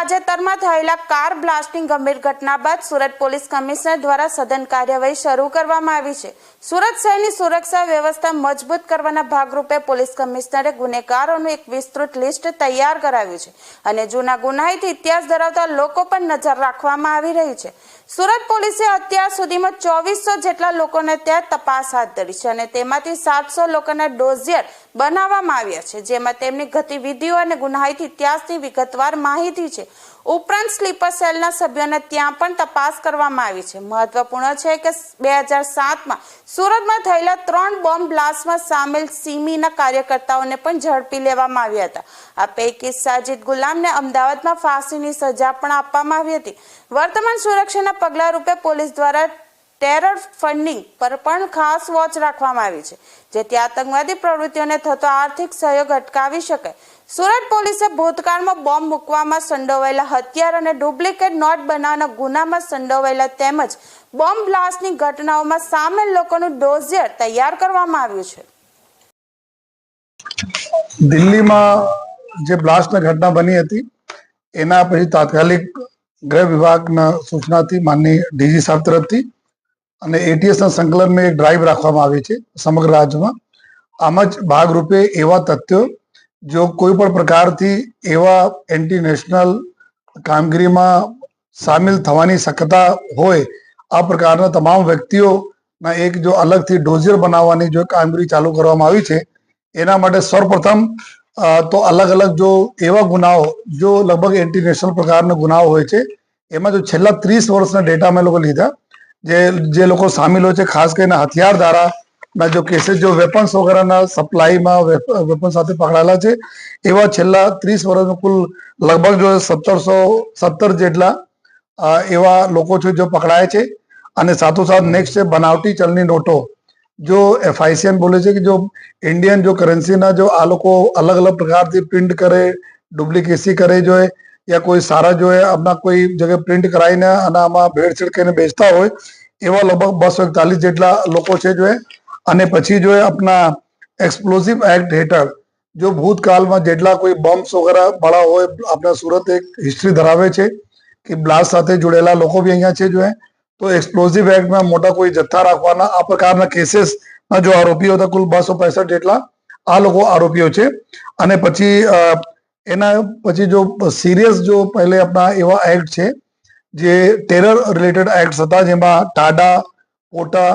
તાજેતરમાં થયેલા car blasting ગંભીર ઘટના બાદ સુરત પોલીસ કમિશનર દ્વારા સઘન કાર્યવાહી શરૂ કરવામાં આવી છે. સુરત શહેરની સુરક્ષા વ્યવસ્થા મજબૂત કરવાના ભાગરૂપે પોલીસ કમિશનરે ગુનેગારોનું એક વિસ્તૃત લિસ્ટ તૈયાર કરાવ્યું છે અને જૂના ગુનાહિત ઇતિહાસ ધરાવતા લોકો પર નજર રાખવામાં આવી રહી છે. સુરત પોલીસે અત્યાર સુધીમાં ચોવીસો જેટલા લોકોને ત્યાં તપાસ હાથ ધરી છે અને તેમાંથી સાતસો લોકોના ડોઝિયર બનાવવામાં આવ્યા છે, જેમાં તેમની ગતિવિધિઓ અને ગુનાહિત ઇતિહાસની વિગતવાર માહિતી છે. ઉપરાંત સ્લીપર સેલના સભ્યોને ત્યાં પણ તપાસ કરવામાં આવી છે. મહત્વપૂર્ણ છે કે બે હજાર સાતમાં સુરતમાં થયેલા ત્રણ બોમ્બ બ્લાસ્ટમાં સામેલ સીમીના કાર્યકર્તાઓને પણ ઝડપી લેવામાં આવ્યા હતા. આ પૈકી સાજિદ ગુલામને અમદાવાદમાં ફાંસીની સજા પણ આપવામાં આવી હતી. વર્તમાન સુરક્ષાના પગલા રૂપે પોલીસ દ્વારા ટેરર ફંડિંગ પર પણ ખાસ વોચ રાખવામાં આવી છે, જેથી આતંકવાદી પ્રવૃત્તિઓને થતો આર્થિક સહયોગ અટકાવી શકાય સુરત પોલીસે ભૂતકાળમાં બોમ્બ મૂકવામાં સંડોવાયેલા હથિયાર અને ડુપ્લિકેટ નોટ બનાવવાના ગુનામાં સંડોવાયેલા તેમજ બોમ્બ બ્લાસ્ટની ઘટનાઓમાં સામેલ લોકોનું ડોઝિયર તૈયાર કરવામાં આવ્યું છે. દિલ્હીમાં જે બ્લાસ્ટની ઘટના બની હતી, એના પછી તાત્કાલિક ગૃહ વિભાગના સૂચનાથી માનની ડીજી સાહેબ તરફથી અને એટીએસના સંકલનમાં એક ડ્રાઈવ રાખવામાં આવી છે સમગ્ર રાજ્યમાં. આમ જ ભાગરૂપે એવા તથ્યો જો કોઈ પણ પ્રકારથી એવા એન્ટી નેશનલ કામગીરીમાં સામેલ થવાની શક્યતા હોય, આ પ્રકારના તમામ વ્યક્તિઓના એક જો અલગથી ડોઝિયર બનાવવાની જો કામગીરી ચાલુ કરવામાં આવી છે, એના માટે સર્વપ્રથમ તો અલગ અલગ જો એવા ગુનાઓ, જો લગભગ એન્ટી નેશનલ પ્રકારના ગુનાઓ હોય છે, એમાં જો છેલ્લા ત્રીસ વર્ષના ડેટા અમે લોકો લીધા જે જે લોકો સામેલ હોય છે, ખાસ કરીને હથિયાર ધારાના જો કેસીસ જો વેપન્સ વગેરેના સપ્લાયમાં વેપન સાથે પકડાયેલા છે, એવા છેલ્લા ત્રીસ વર્ષનું કુલ લગભગ જો સત્તરસો સત્તર જેટલા એવા લોકો છે જો પકડાય છે. અને સાથોસાથ નેક્સ્ટ છે બનાવટી ચલની નોટો. જો એફઆઈસીએન બોલે છે કે જો ઇન્ડિયન જો કરન્સીના જો આ લોકો અલગ અલગ પ્રકારથી પ્રિન્ટ કરે ડુપ્લિકેસી કરે જો એ યા કોઈ સારા જો આમના કોઈ જગ્યાએ પ્રિન્ટ કરાવીને અને આમાં ભેળસેળ કરીને બેચતા હોય એવા લગભગ બસો એકતાલીસ જેટલા લોકો છે જો અને પછી જો એ આપણા એક્સપ્લોઝિવ એક્ટ હેઠળ જો ભૂતકાળમાં જેટલા કોઈ બોમ્બ્સ વગેરે વાળા હોય આપણા સુરત એક હિસ્ટ્રી ધરાવે છે કે બ્લાસ્ટ સાથે જોડેલા લોકો બી અહીંયા છે જો તો એક્સપ્લોઝિવ એક્ટમાં મોટા કોઈ જથ્થા રાખવાના આ પ્રકારના કેસીસના જો આરોપીઓ હતા કુલ બસો જેટલા આ લોકો આરોપીઓ છે અને પછી એના પછી જો સિરિયસ જો પહેલે આપણા એવા એક્ટ છે, જે ટેરર રિલેટેડ એક્ટ હતા, જેમાં ટાડા, પોટા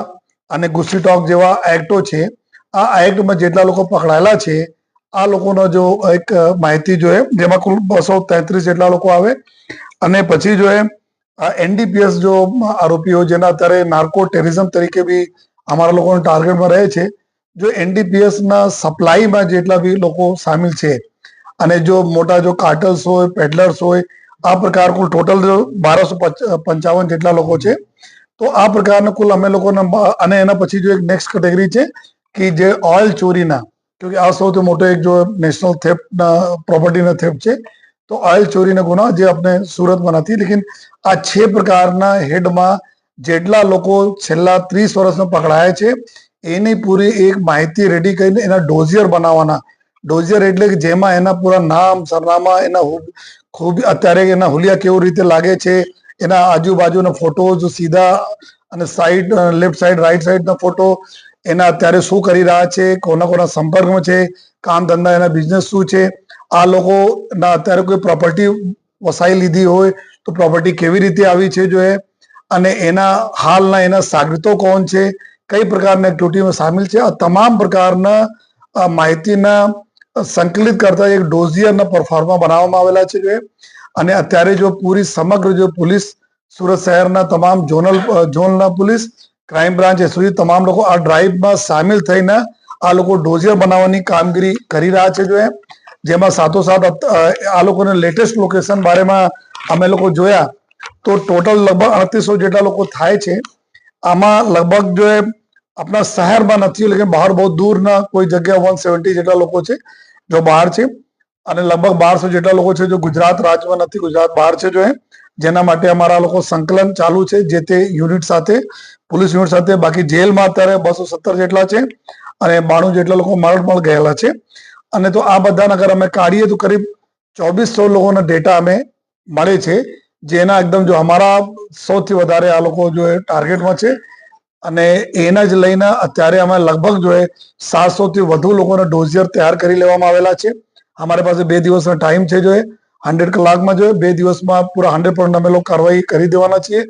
અને ગુસ્સીટોક જેવા એક્ટો છે. આ એક્ટમાં જેટલા લોકો પકડાયેલા છે, આ લોકોનો જો એક માહિતી જોઈએ જેમાં કુલ બસો તેત્રીસ જેટલા લોકો આવે. અને પછી જો એનડીપીએસ જો આરોપીઓ જેના અત્યારે નાર્કો ટેરિઝમ તરીકે બી અમારા લોકોના ટાર્ગેટમાં રહે છે. જો એનડીપીએસના સપ્લાયમાં જેટલા બી લોકો સામેલ છે અને જો મોટા જો કાર્ટલ્સ હોય પેડલર્સ હોય, આ પ્રકાર કુલ ટોટલ બારસો પંચાવન જેટલા લોકો છે. તો આ પ્રકારના કુલ અમે લોકોના અને એના પછી જો એક નેક્સ્ટ કેટેગરી છે કે જે ઓઇલ ચોરીના. કે આ સૌથી મોટો એક જો નેશનલ થેફ્ટના પ્રોપર્ટીના થેફ્ટ છે. તો ઓઇલ ચોરીના ગુના જે આપણે સુરતમાં નથી લેકિન આ છ પ્રકારના હેડમાં જેટલા લોકો છેલ્લા ત્રીસ વર્ષમાં પકડાયા છે, એની પૂરી એક માહિતી રેડી કરીને એના ડોઝિયર બનાવવાના ડોઝિયર એટલે કે જેમાં એના પૂરા નામ, સરનામા, એના ખૂબ અત્યારે એના હુલિયા કેવું રીતે લાગે છે, એના આજુબાજુના ફોટોઝ સીધા અને સાઈડ, લેફ્ટ સાઈડ, રાઈટ સાઈડના ફોટો, એના અત્યારે શું કરી રહ્યા છે, કોના કોના સંપર્કમાં છે, કામ ધંધા, એના બિઝનેસ શું છે, આ લોકો ના અત્યારે કોઈ પ્રોપર્ટી વસાઈ લીધી હોય તો પ્રોપર્ટી કેવી રીતે આવી છે જો અને એના હાલના એના સાગરીતો કોણ છે, કઈ પ્રકારના એક્ટિવિટીમાં સામેલ છે, આ તમામ પ્રકારના માહિતીના સંકલિત કરતા એક ડોઝિયરના પરફોર્મા બનાવવામાં આવેલા છે એ. અને અત્યારે જો પૂરી સમગ્ર જો પોલીસ સુરત શહેરના તમામ ઝોનલ, ઝોનના પોલીસ ક્રાઇમ બ્રાન્ચ એસઓજી તમામ લોકો આ ડ્રાઈવમાં સામેલ થઈને આ લોકો ડોઝિયર બનાવવાની કામગીરી કરી રહ્યા છે જો જેમાં સાથોસાથ આ લોકોને લેટેસ્ટ લોકેશન બારેમાં અમે લોકો જોયા તો ટોટલ લગભગ અડતીસો જેટલા લોકો થાય છે આમાં લગભગ જો એ આપણા શહેરમાં નથી, એટલે કે બહાર બહુ દૂરના કોઈ જગ્યા વન સેવન્ટી જેટલા લોકો છે, જો બહાર છે, અને લગભગ બારસો જેટલા લોકો છે જો ગુજરાત રાજ્યમાં નથી, ગુજરાત બહાર છે જો એ, જેના માટે અમારા લોકો સંકલન ચાલુ છે, જે તે યુનિટ સાથે, પોલીસ યુનિટ સાથે, બાકી જેલમાં અત્યારે બસો સત્તર જેટલા છે, અને બાણું જેટલા લોકો મરણ પણ ગયેલા છે. અને તો આ બધાના અગર અમે કાઢીએ તો કરીબ ચોવીસો લોકોના ડેટા અમે મળે છે, જેના એકદમ જો અમારા સૌથી વધારે આ લોકો જો ટાર્ગેટમાં છે અને એના જ લઈને અત્યારે અમે લગભગ જોઈએ સાતસો થી વધુ લોકોને ડોઝિયર તૈયાર કરી લેવામાં આવેલા છે. અમારી પાસે બે દિવસનો ટાઈમ છે જોઈએ હંડ્રેડ કલાકમાં જોઈએ બે દિવસમાં પૂરા હંડ્રેડ અમે લોકો કાર્યવાહી કરી દેવાના છીએ.